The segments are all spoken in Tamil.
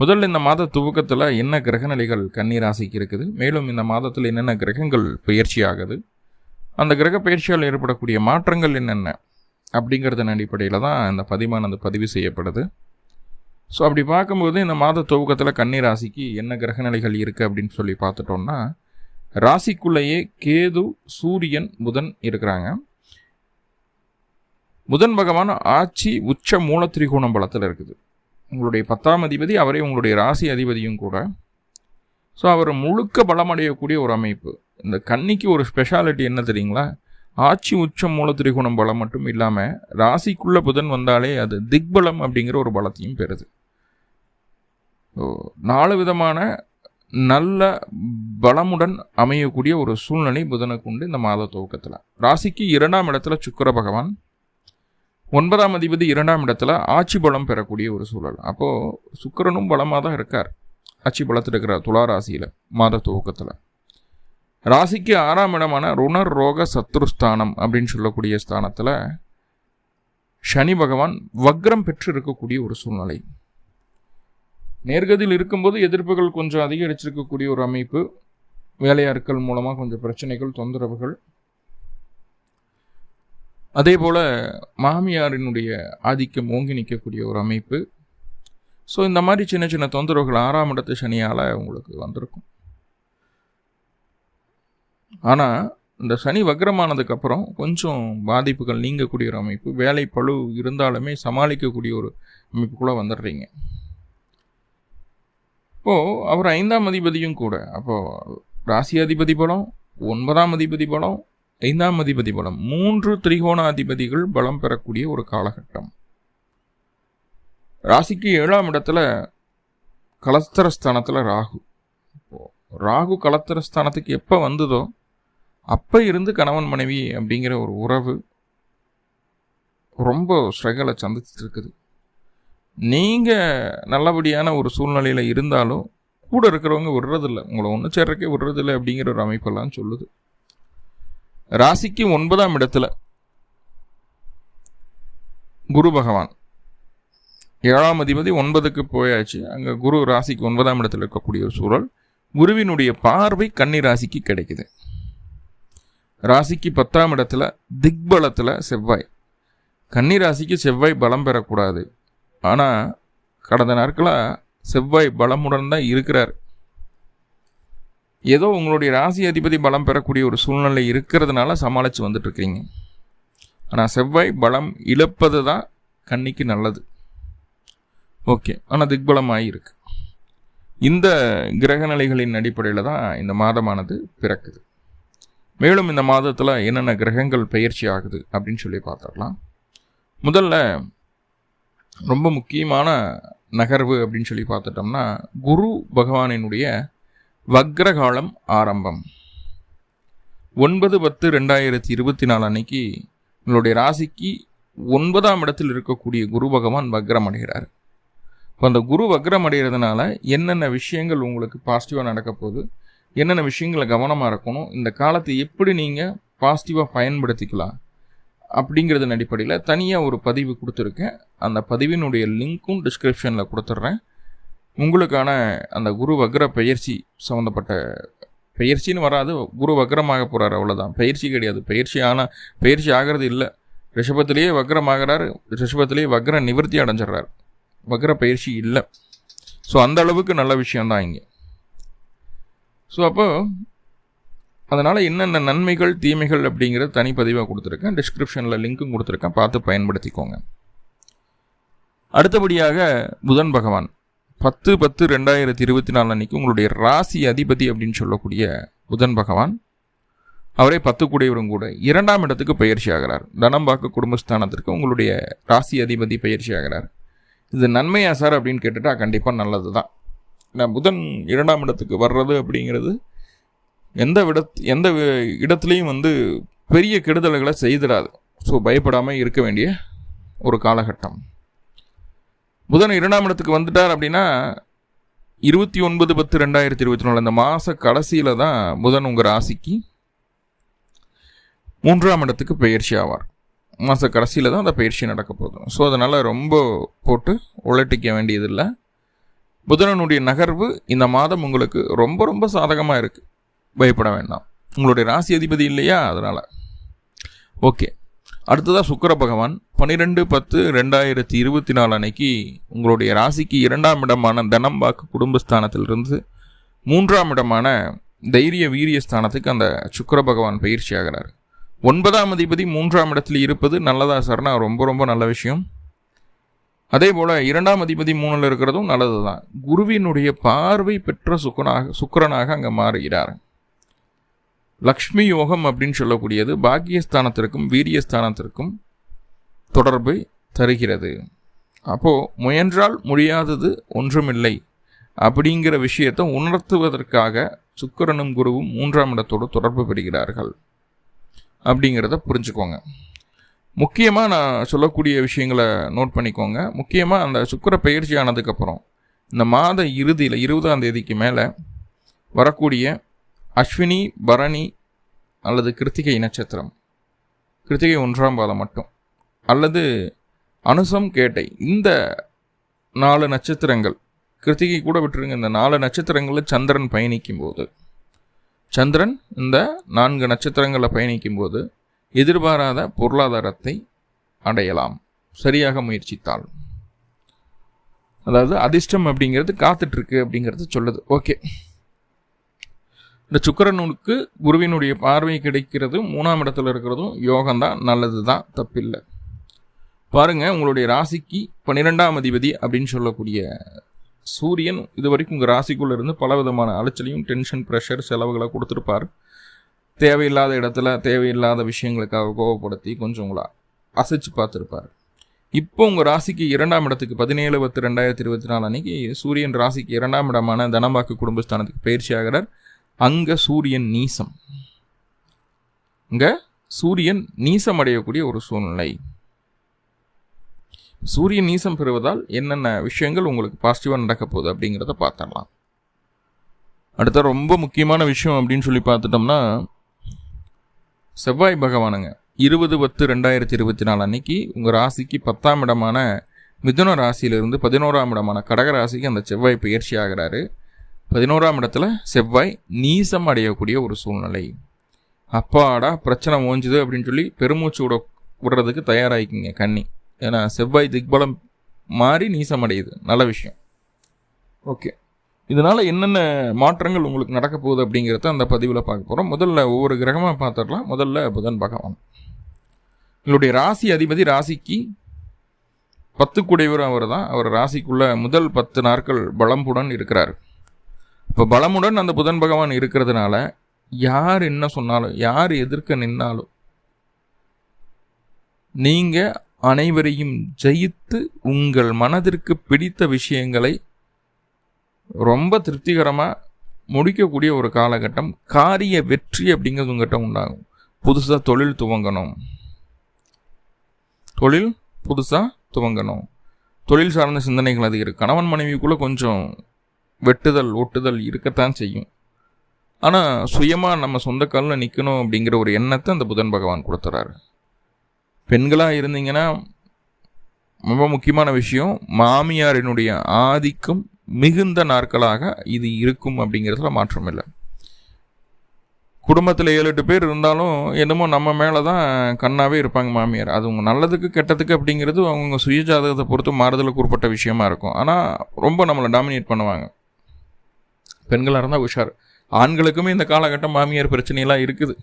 முதல்ல இந்த மாத துவக்கத்தில் என்ன கிரகநிலைகள் கன்னிராசிக்கு இருக்குது? மேலும் இந்த மாதத்தில் என்னென்ன கிரகங்கள் பயிற்சி ஆகுது அந்த கிரக பயிற்சியால் ஏற்படக்கூடிய மாற்றங்கள் என்னென்ன? அப்படிங்கிறதன் அடிப்படையில் தான் இந்த பதிவானது பதிவு செய்யப்படுது. ஸோ அப்படி பார்க்கும்போது இந்த மாத துவக்கத்தில் கன்னிராசிக்கு என்ன கிரகநிலைகள் இருக்குது அப்படின்னு சொல்லி பார்த்துட்டோம்னா ராசிக்குள்ளேயே கேது சூரியன் புதன் இருக்கிறாங்க. புதன் பகவான் ஆட்சி உச்ச மூல திரிகோணம் பலத்தில் இருக்குது. உங்களுடைய பத்தாம் அதிபதி அவரே உங்களுடைய ராசி அதிபதியும் கூட. ஸோ அவர் முழுக்க பலமடையக்கூடிய ஒரு அமைப்பு. இந்த கன்னிக்கு ஒரு ஸ்பெஷாலிட்டி என்ன தெரியுங்களா? ஆட்சி உச்சம் மூல திரிகுணம் பலம் மட்டும் இல்லாமல் ராசிக்குள்ள புதன் வந்தாலே அது திக்பலம் அப்படிங்கிற ஒரு பலத்தையும் பெறுது. நாலு விதமான நல்ல பலமுடன் அமையக்கூடிய ஒரு சூழ்நிலை புதனுக்கு உண்டு இந்த மாத துவக்கத்தில். ராசிக்கு இரண்டாம் இடத்துல சுக்கர பகவான். ஒன்பதாம் அதிபதி இரண்டாம் இடத்துல ஆட்சி பலம் பெறக்கூடிய ஒரு சூழல். அப்போது சுக்கரனும் பலமாக தான் இருக்கார். ஆட்சி பலத்தில் இருக்கிற துலா ராசியில் மாத துவக்கத்தில். ராசிக்கு ஆறாம் இடமான ருணர் ரோக சத்ருஸ்தானம் அப்படின்னு சொல்லக்கூடிய ஸ்தானத்தில் சனி பகவான் வக்ரம் பெற்று இருக்கக்கூடிய ஒரு சூழ்நிலை. நேர்கதியில் இருக்கும்போது எதிர்ப்புகள் கொஞ்சம் அதிகரிச்சிருக்கக்கூடிய ஒரு அமைப்பு. வேலையாட்கள் மூலமாக கொஞ்சம் பிரச்சனைகள் தொந்தரவுகள் அதே போல் மாமியாரினுடைய ஆதிக்கம் ஓங்கி நிற்கக்கூடிய ஒரு அமைப்பு. ஸோ இந்த மாதிரி சின்ன சின்ன தொந்தரவுகள் ஆறாம் இடத்து சனியால் உங்களுக்கு வந்திருக்கும். ஆனால் இந்த சனி வக்ரமானதுக்கப்புறம் கொஞ்சம் பாதிப்புகள் நீங்கக்கூடிய ஒரு அமைப்பு. வேலை பழு இருந்தாலுமே சமாளிக்கக்கூடிய ஒரு அமைப்புக்குள்ளே வந்துடுறீங்க. இப்போது அவர் ஐந்தாம் அதிபதியும் கூட. அப்போது ராசி அதிபதி பலம் ஒன்பதாம் அதிபதி பலம் ஐந்தாம் அதிபதி பலம். மூன்று திரிகோணாதிபதிகள் பலம் பெறக்கூடிய ஒரு காலகட்டம். ராசிக்கு ஏழாம் இடத்துல கலஸ்தரஸ்தானத்தில் ராகு. ராகு கலத்திரஸ்தானத்துக்கு எப்போ வந்ததோ அப்போ இருந்து கணவன் மனைவி அப்படிங்கிற ஒரு உறவு ரொம்ப ஸ்ட்ரகலை சந்திச்சுட்டு இருக்குது நீங்கள் நல்லபடியான ஒரு சூழ்நிலையில் இருந்தாலும் கூட இருக்கிறவங்க விடுறதில்ல. உங்களை ஒன்று சேர்றக்கே விடுறதில்லை அப்படிங்கிற ஒரு அமைப்பெல்லாம் சொல்லுது. ராசிக்கு ஒன்பதாம் இடத்துல குரு பகவான். ஏழாம் அதிபதி ஒன்பதுக்கு போயாச்சு. அங்கே குரு ராசிக்கு ஒன்பதாம் இடத்துல இருக்கக்கூடிய ஒரு சூழல். குருவினுடைய பார்வை கன்னி ராசிக்கு கிடைக்குது. ராசிக்கு பத்தாம் இடத்துல திக்பலத்தில் செவ்வாய். கன்னி ராசிக்கு செவ்வாய் பலம் பெறக்கூடாது. ஆனால் கடந்த நாட்களாக செவ்வாய் பலமுடன் தான் இருக்கிறார். ஏதோ உங்களுடைய ராசி அதிபதி பலம் பெறக்கூடிய ஒரு சூழ்நிலை இருக்கிறதுனால சமாளித்து வந்துட்டுருக்கீங்க ஆனால் செவ்வாய் பலம் இழப்பது தான் கண்ணிக்கு நல்லது. ஓகே. ஆனால் திக்பலமாக இருக்கு. இந்த கிரக நிலைகளின் அடிப்படையில் தான் இந்த மாதமானது பிறக்குது. மேலும் இந்த மாதத்தில் என்னென்ன கிரகங்கள் பயிற்சி ஆகுது அப்படின்னு சொல்லி பார்த்துடலாம். முதல்ல ரொம்ப முக்கியமான நகர்வு அப்படின்னு சொல்லி பார்த்துட்டோம்னா குரு பகவானினுடைய வக்ரகாலம் ஆரம்பம். ஒன்பது பத்து ரெண்டாயிரத்தி இருபத்தி நாலு அன்னைக்கு உங்களுடைய ராசிக்கு ஒன்பதாம் இடத்தில் இருக்கக்கூடிய குரு பகவான் வக்ரம் அடைகிறார். இப்போ அந்த குரு வக்ரம் அடைகிறதுனால என்னென்ன விஷயங்கள் உங்களுக்கு பாசிட்டிவாக நடக்க போகுது என்னென்ன விஷயங்களை கவனமாக இருக்கணும் இந்த காலத்தை எப்படி நீங்கள் பாசிட்டிவாக பயன்படுத்திக்கலாம் அப்படிங்கிறதன் அடிப்படையில் தனியாக ஒரு பதிவு கொடுத்துருக்கேன். அந்த பதிவினுடைய லிங்க்கும் டிஸ்கிரிப்ஷனில் கொடுத்துட்றேன். உங்களுக்கான அந்த குரு வக்ர பயிற்சி சம்மந்தப்பட்ட பயிற்சின்னு வராது குரு வக்ரமாக போகிறார் அவ்வளோதான் பயிற்சி கிடையாது. பயிற்சி ஆனால் பயிற்சி ஆகிறது இல்லை. ரிஷபத்திலேயே வக்ரமாகிறார் ரிஷபத்திலேயே வக்ர நிவர்த்தி அடைஞ்சிடுறார். வக்ர பயிற்சி இல்லை. ஸோ அந்த அளவுக்கு நல்ல விஷயந்தான் இங்கே. ஸோ அப்போ அதனால் என்னென்ன நன்மைகள் தீமைகள் அப்படிங்கிறத தனிப்பதிவாக கொடுத்துருக்கேன். டிஸ்கிரிப்ஷனில் லிங்க்கும் கொடுத்துருக்கேன். பார்த்து பயன்படுத்திக்கோங்க. அடுத்தபடியாக புதன் பகவான். பத்து பத்து ரெண்டாயிரத்தி இருபத்தி நாலு அன்னைக்கு உங்களுடைய ராசி அதிபதி அப்படின்னு சொல்லக்கூடிய புதன் பகவான் அவரே பத்து கூடியவரும் கூட இரண்டாம் இடத்துக்கு பயிற்சி ஆகிறார். தனம் பார்க்க குடும்பஸ்தானத்திற்கு உங்களுடைய ராசி அதிபதி பயிற்சி ஆகிறார். இது நன்மையா சார் அப்படின்னு கேட்டுட்டா கண்டிப்பாக நல்லது தான் நான் புதன் இரண்டாம் இடத்துக்கு வர்றது அப்படிங்கிறது எந்த விட எந்த இடத்துலையும் வந்து பெரிய கெடுதல்களை செய்திடாது. ஸோ பயப்படாமல் இருக்க வேண்டிய ஒரு காலகட்டம். புதன் இரண்டாம் இடத்துக்கு வந்துட்டார் அப்படின்னா இருபத்தி ஒன்பது பத்து ரெண்டாயிரத்தி இருபத்தி நாலு அந்த மாத கடைசியில் தான் புதன் உங்கள் ராசிக்கு மூன்றாம் இடத்துக்கு பயிற்சி ஆவார். மாத கடைசியில் தான் அந்த பயிற்சி நடக்க போதும் ஸோ அதனால் ரொம்ப போட்டு உழட்டிக்க வேண்டியதில்லை. புதனனுடைய நகர்வு இந்த மாதம் உங்களுக்கு ரொம்ப ரொம்ப சாதகமாக இருக்குது பயப்பட வேண்டாம். உங்களுடைய ராசி அதிபதி இல்லையா? அதனால். ஓகே அடுத்ததாக சுக்கர பகவான். பன்னிரெண்டு பத்து ரெண்டாயிரத்தி இருபத்தி நாலு அன்னைக்கு உங்களுடைய ராசிக்கு இரண்டாம் இடமான தனம் வாக்கு குடும்பஸ்தானத்திலிருந்து மூன்றாம் இடமான தைரிய வீரிய ஸ்தானத்துக்கு அந்த சுக்கர பகவான் பயிற்சி ஆகிறார். ஒன்பதாம் அதிபதி மூன்றாம் இடத்தில் இருப்பது நல்லதா சார்னா ரொம்ப ரொம்ப நல்ல விஷயம். அதே போல் இரண்டாம் அதிபதி மூணில் இருக்கிறதும் நல்லது தான் குருவினுடைய பார்வை பெற்ற சுக்கனாக சுக்கரனாக அங்கே மாறுகிறார். லக்ஷ்மி யோகம் அப்படின்னு சொல்லக்கூடியது பாக்கியஸ்தானத்திற்கும் வீரியஸ்தானத்திற்கும் தொடர்பை தருகிறது. அப்போது முயன்றால் முடியாதது ஒன்றுமில்லை. அப்படிங்கிற விஷயத்தை உணர்த்துவதற்காக சுக்கரனும் குருவும் மூன்றாம் இடத்தோடு தொடர்பு பெறுகிறார்கள். அப்படிங்கிறத புரிஞ்சுக்கோங்க. முக்கியமாக நான் சொல்லக்கூடிய விஷயங்களை நோட் பண்ணிக்கோங்க. முக்கியமாக அந்த சுக்கர பயிற்சி ஆனதுக்கப்புறம் இந்த மாத இறுதியில் இருபதாம் தேதிக்கு மேலே வரக்கூடிய அஸ்வினி பரணி அல்லது கிருத்திகை நட்சத்திரம். கிருத்திகை ஒன்றாம் பாதம் மட்டும். அல்லது அனுசம் கேட்டை. இந்த நாலு நட்சத்திரங்கள். கிருத்திகை கூட விட்டுருங்க. இந்த நாலு நட்சத்திரங்களில் சந்திரன் பயணிக்கும் போது சந்திரன் இந்த நான்கு நட்சத்திரங்களில் பயணிக்கும் போது எதிர்பாராத பொருளாதாரத்தை அடையலாம். சரியாக முயற்சித்தால். அதாவது அதிர்ஷ்டம் அப்படிங்கிறது காத்துட்ருக்கு அப்படிங்கிறது சொல்லுது. ஓகே. இந்த சுக்கரனுக்கு குருவினுடைய பார்வை கிடைக்கிறதும் மூணாம் இடத்துல இருக்கிறதும் யோகம் தான் நல்லது தான் தப்பில்லை. பாருங்கள் உங்களுடைய ராசிக்கு பன்னிரெண்டாம் அதிபதி அப்படின்னு சொல்லக்கூடிய சூரியன் இது வரைக்கும் உங்கள் ராசிக்குள்ளே இருந்து பல விதமான அலைச்சலையும் டென்ஷன் ப்ரெஷர் செலவுகளை கொடுத்துருப்பார். தேவையில்லாத இடத்துல தேவையில்லாத விஷயங்களுக்காக கோவப்படுத்தி கொஞ்சம் உங்களை அசைச்சு பார்த்துருப்பார். இப்போ உங்கள் ராசிக்கு இரண்டாம் இடத்துக்கு பதினேழு பத்து ரெண்டாயிரத்தி இருபத்தி நாலு அன்னைக்கு சூரியன் ராசிக்கு இரண்டாம் இடமான தனம்பாக்கு குடும்பஸ்தானத்துக்கு பயிற்சி ஆகிறார். அங்கே சூரியன் நீசம். இங்கே சூரியன் நீசம் அடையக்கூடிய ஒரு சூழ்நிலை. சூரியன் நீசம் பெறுவதால் என்னென்ன விஷயங்கள் உங்களுக்கு பாசிட்டிவாக நடக்க போகுது அப்படிங்கிறத பார்த்துடலாம். அடுத்த ரொம்ப முக்கியமான விஷயம் அப்படின்னு சொல்லி பார்த்துட்டோம்னா செவ்வாய் பகவானுங்க இருபது பத்து ரெண்டாயிரத்தி இருபத்தி நாலு அன்னைக்கு உங்கள் ராசிக்கு பத்தாம் இடமான மிதுன ராசியிலிருந்து பதினோராம் இடமான கடக ராசிக்கு அந்த செவ்வாய் பயிற்சி ஆகிறாரு. பதினோராம் இடத்துல செவ்வாய் நீசம் அடையக்கூடிய ஒரு சூழ்நிலை. அப்பாடா பிரச்சனை ஓஞ்சுது அப்படின்னு சொல்லி பெருமூச்சு விட விடுறதுக்கு தயாராகிக்கிங்க கண்ணி ஏன்னா செவ்வாய் திக்பலம் மாறி நீசம் அடையுது. நல்ல விஷயம். ஓகே. இதனால் என்னென்ன மாற்றங்கள் உங்களுக்கு நடக்க போகுது அப்படிங்கிறத அந்த பதிவில் பார்க்க போகிறோம் முதல்ல ஒவ்வொரு கிரகமாக பார்த்துடலாம். முதல்ல புதன் பகவான். உங்களுடைய ராசி அதிபதி ராசிக்கு பத்து குடைவர் அவர் தான் அவர் ராசிக்குள்ள முதல் பத்து நாட்கள் பலம்புடன் இருக்கிறார். இப்போ பலமுடன் அந்த புதன் பகவான் இருக்கிறதுனால யார் என்ன சொன்னாலும் யார் எதிர்க்க நின்னாலும் நீங்கள் அனைவரையும் ஜெயித்து உங்கள் மனதிற்கு பிடித்த விஷயங்களை ரொம்ப திருப்திகரமாக முடிக்கக்கூடிய ஒரு காலகட்டம் காரிய வெற்றி அப்படிங்கிறது உங்கள்கிட்ட உண்டாகும். புதுசாக தொழில் துவங்கணும். தொழில் புதுசாக துவங்கணும். தொழில் சார்ந்த சிந்தனைகள் அது கணவன் மனைவிக்குள்ளே கொஞ்சம் வெட்டுதல் ஒட்டுதல் இருக்கத்தான் செய்யும். ஆனால் சுயமாக நம்ம சொந்த காலில் நிற்கணும் அப்படிங்கிற ஒரு எண்ணத்தை அந்த புதன் பகவான் கொடுத்துறாரு. பெண்களாக இருந்தீங்கன்னா ரொம்ப முக்கியமான விஷயம் மாமியாரினுடைய ஆதிக்கம் மிகுந்த நாட்களாக இது இருக்கும் அப்படிங்கிறதுல மாற்றம் இல்லை. குடும்பத்தில் ஏழு எட்டு பேர் இருந்தாலும் என்னமோ நம்ம மேலே தான் கண்ணாகவே இருப்பாங்க மாமியார். அது உங்கள் நல்லதுக்கு கெட்டதுக்கு அப்படிங்கிறது அவங்க சுயஜாதகத்தை பொறுத்து மாறுதலுக்கு உட்பட்ட விஷயமா இருக்கும். ஆனால் ரொம்ப நம்மளை டாமினேட் பண்ணுவாங்க. பெண்களாக இருந்தால் உஷார். ஆண்களுக்குமே இந்த காலகட்டம் மாமியார் பிரச்சனையெல்லாம் இருக்குது.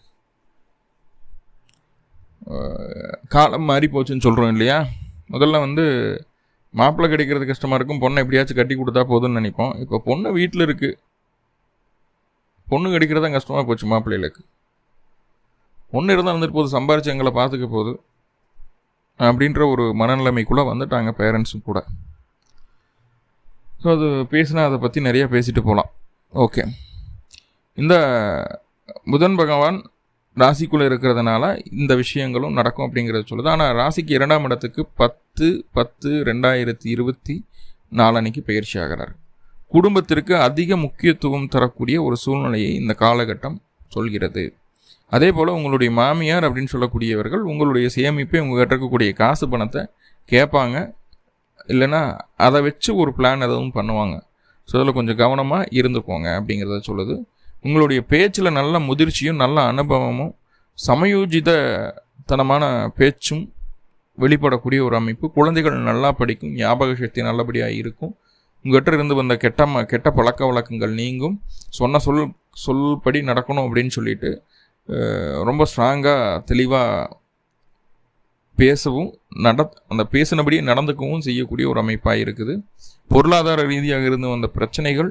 காலம் மாறி போச்சுன்னு சொல்கிறோம் இல்லையா? முதல்ல வந்து மாப்பிள்ளை கிடைக்கிறது கஷ்டமாக இருக்கும். பொண்ணை எப்படியாச்சும் கட்டி கொடுத்தா போதும்னு நினைப்போம். இப்போ பொண்ணு வீட்டில் இருக்குது பொண்ணு கிடைக்கிறதா கஷ்டமாக போச்சு மாப்பிள்ளைகளுக்கு. பொண்ணு இருந்தால் வந்துட்டு போது சம்பாரிச்சு எங்களை பார்த்துக்க போகுது. அப்படின்ற ஒரு மனநிலைமைக்குள்ளே வந்துட்டாங்க பேரண்ட்ஸும் கூட. ஸோ அது பேசினா அதை பற்றி நிறையா பேசிட்டு போகலாம் ஓகே. இந்த புதன் பகவான் ராசிக்குள்ளே இருக்கிறதுனால இந்த விஷயங்களும் நடக்கும் அப்படிங்கிறத சொல்லுது. ஆனால் ராசிக்கு இரண்டாம் இடத்துக்கு பத்து பத்து ரெண்டாயிரத்தி இருபத்தி நாலனைக்கு பயிற்சி ஆகிறார். குடும்பத்திற்கு அதிக முக்கியத்துவம் தரக்கூடிய ஒரு சூழ்நிலையை இந்த காலகட்டம் சொல்கிறது. அதே போல் உங்களுடைய மாமியார் அப்படின்னு சொல்லக்கூடியவர்கள் உங்களுடைய சேமிப்பை உங்கள்கிட்ட இருக்கக்கூடிய காசு பணத்தை கேட்பாங்க. இல்லைன்னா அதை வச்சு ஒரு பிளான் எதுவும் பண்ணுவாங்க. ஸோ அதில் கொஞ்சம் கவனமாக இருந்துக்கோங்க அப்படிங்கிறத சொல்லுது. உங்களுடைய பேச்சில் நல்ல முதிர்ச்சியும் நல்ல அனுபவமும் சமயோஜித தனமான பேச்சும் வெளிப்படக்கூடிய ஒரு அமைப்பு. குழந்தைகள் நல்லா படிக்கும் ஞாபக சக்தி நல்லபடியாக இருக்கும். உங்கள்கிட்ட இருந்து வந்த கெட்ட ம கெட்ட பழக்க வழக்கங்கள் நீங்கும். சொன்ன சொல் சொல்படி நடக்கணும் அப்படின்னு சொல்லிட்டு ரொம்ப ஸ்ட்ராங்காக தெளிவாக பேசவும் நட அந்த பேசினபடியே நடந்துக்கவும் செய்யக்கூடிய ஒரு அமைப்பாக இருக்குது. பொருளாதார ரீதியாக இருந்து வந்த பிரச்சனைகள்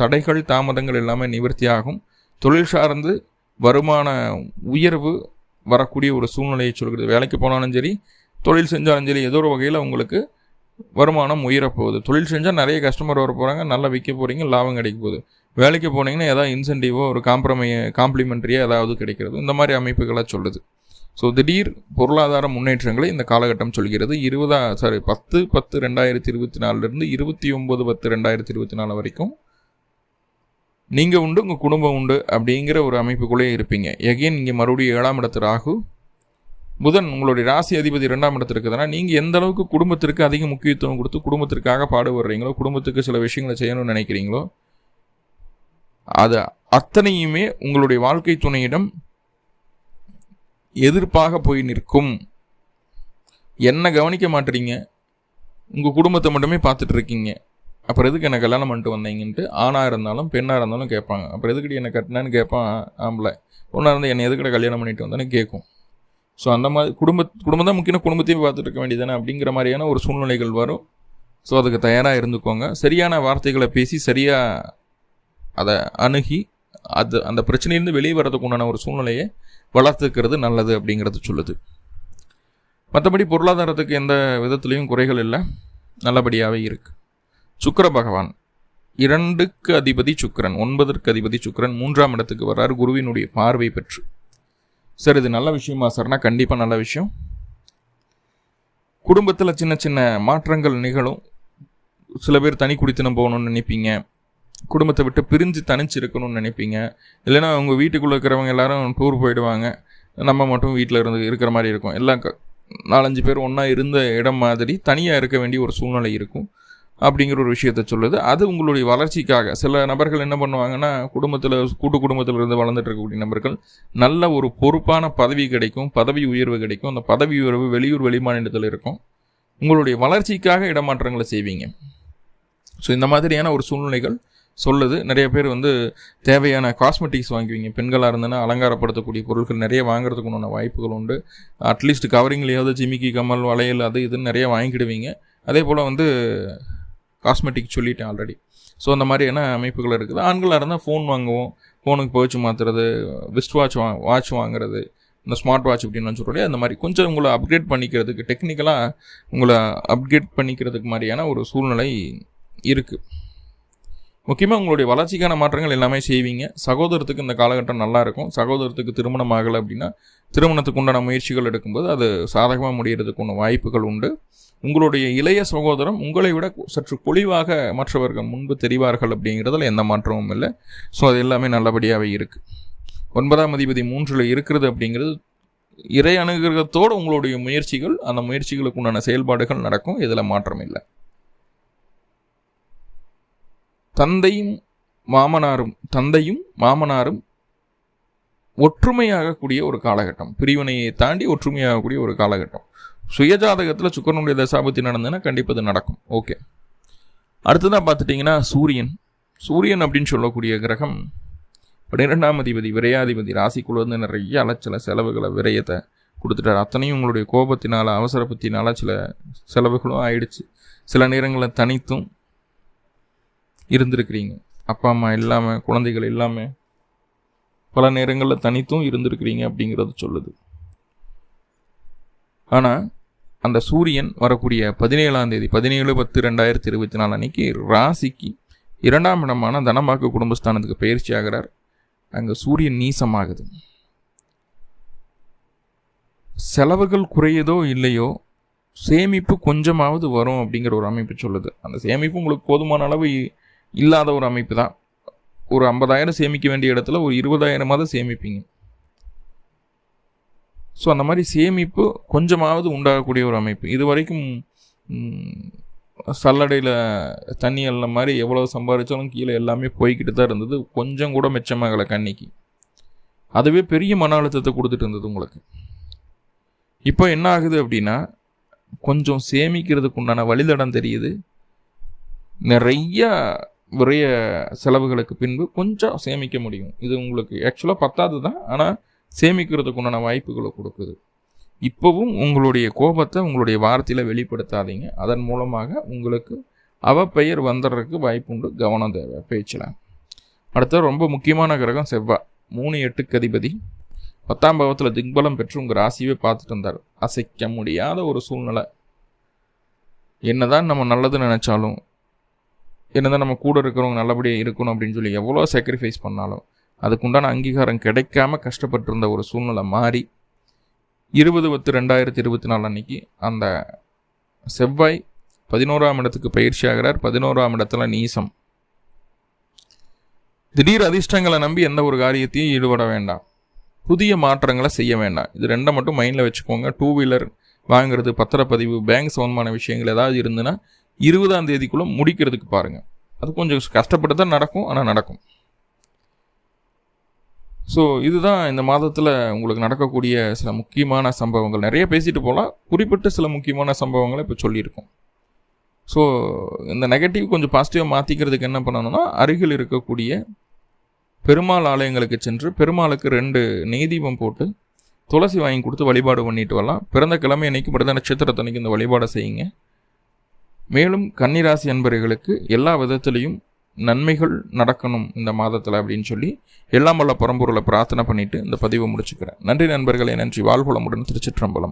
தடைகள் தாமதங்கள் எல்லாமே நிவர்த்தியாகும். தொழில் சார்ந்து வருமான உயர்வு வரக்கூடிய ஒரு சூழ்நிலையை சொல்கிறது. வேலைக்கு போனாலும் சரி தொழில் செஞ்சாலும் சரி ஏதோ ஒரு வகையில் உங்களுக்கு வருமானம் உயரப்போகுது. தொழில் செஞ்சால் நிறைய கஸ்டமர் வர போகிறாங்க நல்லா விற்க போகிறீங்க லாபம் கிடைக்க போகுது. வேலைக்கு போனீங்கன்னா ஏதாவது இன்சென்டிவோ ஒரு காம்ப்ரமை காம்ப்ளிமெண்ட்ரியாக ஏதாவது கிடைக்கிறது. இந்த மாதிரி அமைப்புகளை சொல்லுது. ஸோ திடீர் பொருளாதார முன்னேற்றங்களை இந்த காலகட்டம் சொல்கிறது. இருபதா சாரி பத்து பத்து ரெண்டாயிரத்தி இருபத்தி நாலுலேருந்து இருபத்தி ஒம்பது பத்து ரெண்டாயிரத்தி இருபத்தி நாலு வரைக்கும் நீங்கள் உண்டு உங்கள் குடும்பம் உண்டு அப்படிங்கிற ஒரு அமைப்புக்குள்ளே இருப்பீங்க. எகைன் இங்கே மறுபடியும் ஏழாம் இடத்து ராகு. புதன் உங்களுடைய ராசி அதிபதி இரண்டாம் இடத்துல இருக்குதுன்னா நீங்கள் எந்த அளவுக்கு குடும்பத்திற்கு அதிக முக்கியத்துவம் கொடுத்து குடும்பத்திற்காக பாடுபடுறீங்களோ குடும்பத்துக்கு சில விஷயங்களை செய்யணும்னு நினைக்கிறீங்களோ அது அத்தனையுமே உங்களுடைய வாழ்க்கை துணையிடம் எதிர்ப்பாக போய் நிற்கும். என்ன கவனிக்க மாட்டுறீங்க உங்கள் குடும்பத்தை மட்டுமே பார்த்துட்டு இருக்கீங்க. அப்புறம் எதுக்கு என்ன கல்யாணம் பண்ணிட்டு வந்தீங்கன்ட்டு ஆணாக இருந்தாலும் பெண்ணாக இருந்தாலும் கேட்பாங்க. அப்புறம் எதுக்கடி என்னை கட்டினான்னு கேட்பான் ஆம்பளை. பொண்ணாக இருந்தால் என்னை எதுக்கட கல்யாணம் பண்ணிட்டு வந்தானே கேட்கும். ஸோ அந்த மாதிரி குடும்ப குடும்பம் தான் முக்கியம் குடும்பத்தையும் பார்த்துட்டு இருக்க வேண்டியதானே அப்படிங்கிற மாதிரியான ஒரு சூழ்நிலைகள் வரும். ஸோ அதுக்கு தயாராக இருந்துக்கோங்க. சரியான வார்த்தைகளை பேசி சரியாக அதை அணுகி அது அந்த பிரச்சனையிலேருந்து வெளியே வரதுக்கு உண்டான ஒரு சூழ்நிலையை வளர்த்துக்கிறது நல்லது அப்படிங்கிறது சொல்லுது. மற்றபடி பொருளாதாரத்துக்கு எந்த விதத்துலேயும் குறைகள் இல்லை. நல்லபடியாகவே இருக்குது சுக்கர பகவான். இரண்டுக்கு அதிபதி சுக்கரன். ஒன்பதற்கு அதிபதி சுக்கரன். மூன்றாம் இடத்துக்கு வர்றார். குருவினுடைய பார்வை பெற்று. சார் இது நல்ல விஷயமா சார்னா கண்டிப்பாக நல்ல விஷயம். குடும்பத்தில் சின்ன சின்ன மாற்றங்கள் நிகழும். சில பேர் தனி குடித்தனம் போகணும்னு நினைப்பீங்க. குடும்பத்தை விட்டு பிரிஞ்சு தனிச்சு இருக்கணும்னு நினைப்பீங்க. இல்லைன்னா அவங்க வீட்டுக்குள்ளே இருக்கிறவங்க எல்லாரும் டூர் போயிடுவாங்க. நம்ம மட்டும் வீட்டில் இருந்து இருக்கிற மாதிரி இருக்கும். எல்லாம் நாலஞ்சு பேர் ஒன்றா இருந்த இடம் மாதிரி தனியாக இருக்க வேண்டிய ஒரு சூழ்நிலை இருக்கும். அப்படிங்கிற ஒரு விஷயத்த சொல்லுது. அது உங்களுடைய வளர்ச்சிக்காக. சில நபர்கள் என்ன பண்ணுவாங்கன்னா குடும்பத்தில் கூட்டு குடும்பத்தில் இருந்து வளர்ந்துட்டு இருக்கக்கூடிய நபர்கள் நல்ல ஒரு பொறுப்பான பதவி கிடைக்கும். பதவி உயர்வு கிடைக்கும். அந்த பதவி உயர்வு வெளியூர் வெளிமாநிலத்தில் இருக்கும். உங்களுடைய வளர்ச்சிக்காக இடமாற்றங்களை செய்வீங்க. ஸோ இந்த மாதிரியான ஒரு சூழ்நிலைகள் சொல்லுது. நிறைய பேர் வந்து தேவையான காஸ்மெட்டிக்ஸ் வாங்குவீங்க. பெண்களாக இருந்தனா அலங்காரப்படுத்தக்கூடிய பொருட்கள் நிறைய வாங்குறதுக்கு உண்டான வாய்ப்புகள் உண்டு. அட்லீஸ்ட் கவரிங்லேயாவது ஜிமிக்கி கமல் வளையல் அது இதுன்னு நிறைய வாங்கிடுவீங்க. அதே போல் வந்து காஸ்மெட்டிக் சொல்லிட்டேன் ஆல்ரெடி ஸோ அந்த மாதிரியான அமைப்புகள் இருக்குது. ஆண்களாக இருந்தால் ஃபோன் வாங்குவோம். ஃபோனுக்கு போச்சு மாற்றுறது விஸ்ட் வாட்ச் வா வாட்ச் வாங்குறது இந்த ஸ்மார்ட் வாட்ச் அப்படின்னு சொல்கிறோம் அந்த மாதிரி கொஞ்சம் உங்களை அப்கிரேட் பண்ணிக்கிறதுக்கு டெக்னிக்கலாக உங்களை அப்கிரேட் பண்ணிக்கிறதுக்கு மாதிரியான ஒரு சூழ்நிலை இருக்குது முக்கியமாக உங்களுடைய வளர்ச்சிக்கான மாற்றங்கள் எல்லாமே செய்வீங்க. சகோதரத்துக்கு இந்த காலகட்டம் நல்லா இருக்கும். சகோதரத்துக்கு திருமணம் ஆகலை அப்படின்னா திருமணத்துக்கு உண்டான முயற்சிகள் எடுக்கும்போது அது சாதகமாக முடிகிறதுக்கு ஒன்று வாய்ப்புகள் உண்டு. உங்களுடைய இளைய சகோதரம் உங்களை விட சற்று பொலிவாக மற்றவர்கள் முன்பு தெரிவார்கள் அப்படிங்கிறதுல எந்த மாற்றமும் இல்லை. ஸோ அது எல்லாமே நல்லபடியாகவே இருக்குது ஒன்பதாம் அதிபதி மூன்றில் இருக்கிறது அப்படிங்கிறது இறை அணுகிறதோடு உங்களுடைய முயற்சிகள் அந்த முயற்சிகளுக்கு உண்டான செயல்பாடுகள் நடக்கும். இதில் மாற்றம் இல்லை. தந்தையும் மாமனாரும் தந்தையும் மாமனாரும் ஒற்றுமையாகக்கூடிய ஒரு காலகட்டம். பிரிவினையை தாண்டி ஒற்றுமையாகக்கூடிய ஒரு காலகட்டம். சுயஜாதகத்தில் சுக்கரனுடைய தசாபத்தி நடந்ததுன்னா கண்டிப்பாக அது நடக்கும். ஓகே. அடுத்ததாக பார்த்துட்டிங்கன்னா சூரியன். சூரியன் அப்படின்னு சொல்லக்கூடிய கிரகம் பன்னிரெண்டாம் அதிபதி விரையாதிபதி ராசிக்குள்ள வந்து நிறைய அலைச்சல செலவுகளை விரயத்தை கொடுத்துட்டார். அத்தனையும் உங்களுடைய கோபத்தினால் அவசரப்பத்தினால சில செலவுகளும் ஆயிடுச்சு. சில நேரங்களில் தனித்தும் இருந்திருக்கிறீங்க. அப்பா அம்மா இல்லாமல் குழந்தைகள் இல்லாமல் பல நேரங்களில் தனித்தும் இருந்திருக்கிறீங்க அப்படிங்கிறது சொல்லுது. ஆனால் அந்த சூரியன் வரக்கூடிய பதினேழாம் தேதி பதினேழு பத்து ரெண்டாயிரத்தி இருபத்தி நாலு அன்னைக்கு ராசிக்கு இரண்டாம் இடமான தனமாக்கு குடும்பஸ்தானத்துக்கு பயிற்சி ஆகிறார். அங்கே சூரியன் நீசமாகுது. செலவுகள் குறையுதோ இல்லையோ சேமிப்பு கொஞ்சமாவது வரும் அப்படிங்கிற ஒரு அமைப்பு சொல்லுது. அந்த சேமிப்பு உங்களுக்கு போதுமான அளவு இல்லாத ஒரு அமைப்பு தான். ஒரு ஐம்பதாயிரம் சேமிக்க வேண்டிய இடத்துல ஒரு இருபதாயிரமாவது சேமிப்பீங்க. ஸோ அந்த மாதிரி சேமிப்பு கொஞ்சமாவது உண்டாகக்கூடிய ஒரு அமைப்பு. இது வரைக்கும் சல்லடையில் தண்ணி அல்ல மாதிரி எவ்வளோ சம்பாதிச்சாலும் கீழே எல்லாமே போய்கிட்டு தான் இருந்தது. கொஞ்சம் கூட மிச்சமாகலை கண்ணிக்கு. அதுவே பெரிய மன அழுத்தத்தை கொடுத்துட்டு இருந்தது உங்களுக்கு. இப்போ என்ன ஆகுது அப்படின்னா கொஞ்சம் சேமிக்கிறதுக்கு உண்டான வழிதடம் தெரியுது. நிறையா விரைய செலவுகளுக்கு பின்பு கொஞ்சம் சேமிக்க முடியும். இது உங்களுக்கு ஆக்சுவலாக பத்தாது தான் ஆனால் சேமிக்கிறதுக்கு உண்டான வாய்ப்புகளை கொடுக்குது. இப்போவும் உங்களுடைய கோபத்தை உங்களுடைய வார்த்தையில் வெளிப்படுத்தாதீங்க. அதன் மூலமாக உங்களுக்கு அவ பெயர் வந்துடுறதுக்கு வாய்ப்புண்டு. கவனம் தேவை பேச்சில். அடுத்த ரொம்ப முக்கியமான கிரகம் செவ்வாய் மூணு எட்டுக்கு அதிபதி. பத்தாம் பாவத்தில் திக்பலம் பெற்று உங்கள் ராசியவே பார்த்துட்டு இருந்தார் அசைக்க முடியாத ஒரு சூழ்நிலை. என்னதான் நம்ம நல்லது நினச்சாலும் என்னதான் நம்ம கூட இருக்கிறவங்க நல்லபடியாக இருக்கணும் அப்படின்னு சொல்லி எவ்வளோ சாக்ரிஃபைஸ் பண்ணாலும் அதுக்குண்டான அங்கீகாரம் கிடைக்காம கஷ்டப்பட்டிருந்த ஒரு சூழ்நிலை மாறி இருபது பத்து ரெண்டாயிரத்தி இருபத்தி நாலு அன்னைக்கு அந்த செவ்வாய் பதினோராம் இடத்துக்கு பயிற்சி ஆகிறார். பதினோராம் இடத்துல நீசம். திடீர் அதிர்ஷ்டங்களை நம்பி எந்த ஒரு காரியத்தையும் ஈடுபட வேண்டாம். புதிய மாற்றங்களை செய்ய வேண்டாம். இது ரெண்டை மட்டும் மைண்டில் வச்சுக்கோங்க. டூ வீலர் வாங்குறது பத்திரப்பதிவு பேங்க் சம்பந்தமான விஷயங்கள் ஏதாவது இருந்துன்னா இருபதாம் தேதிக்குள்ளே முடிக்கிறதுக்கு பாருங்கள் அது கொஞ்சம் கஷ்டப்பட்டு தான் நடக்கும் ஆனால் நடக்கும். ஸோ இதுதான் இந்த மாதத்தில் உங்களுக்கு நடக்கக்கூடிய சில முக்கியமான சம்பவங்கள். நிறைய பேசிட்டு போகலாம் குறிப்பிட்ட சில முக்கியமான சம்பவங்களை இப்போ சொல்லியிருக்கோம். ஸோ இந்த நெகட்டிவ் கொஞ்சம் பாசிட்டிவாக மாற்றிக்கிறதுக்கு என்ன பண்ணணும்னா அருகில் இருக்கக்கூடிய பெருமாள் ஆலயங்களுக்கு சென்று பெருமாளுக்கு ரெண்டு நெய்தீபம் போட்டு துளசி வாங்கி கொடுத்து வழிபாடு பண்ணிட்டு வரலாம். பிறந்த கிழமை அன்னைக்கு பிறந்த நட்சத்திரத்தன்னைக்கு இந்த வழிபாடை செய்யுங்க. மேலும் கன்னிராசி அன்பர்களுக்கு எல்லா விதத்துலேயும் நன்மைகள் நடக்கணும் இந்த மாதத்தில் அப்படின்னு சொல்லி எல்லாம் வல்ல பரம்பொருளை பிரார்த்தனை பண்ணிட்டு இந்த பதிவை முடிச்சுக்கிறேன். நன்றி நண்பர்களே நன்றி. வாழ்வளமுடன் திருச்சிற்றம்பலம்.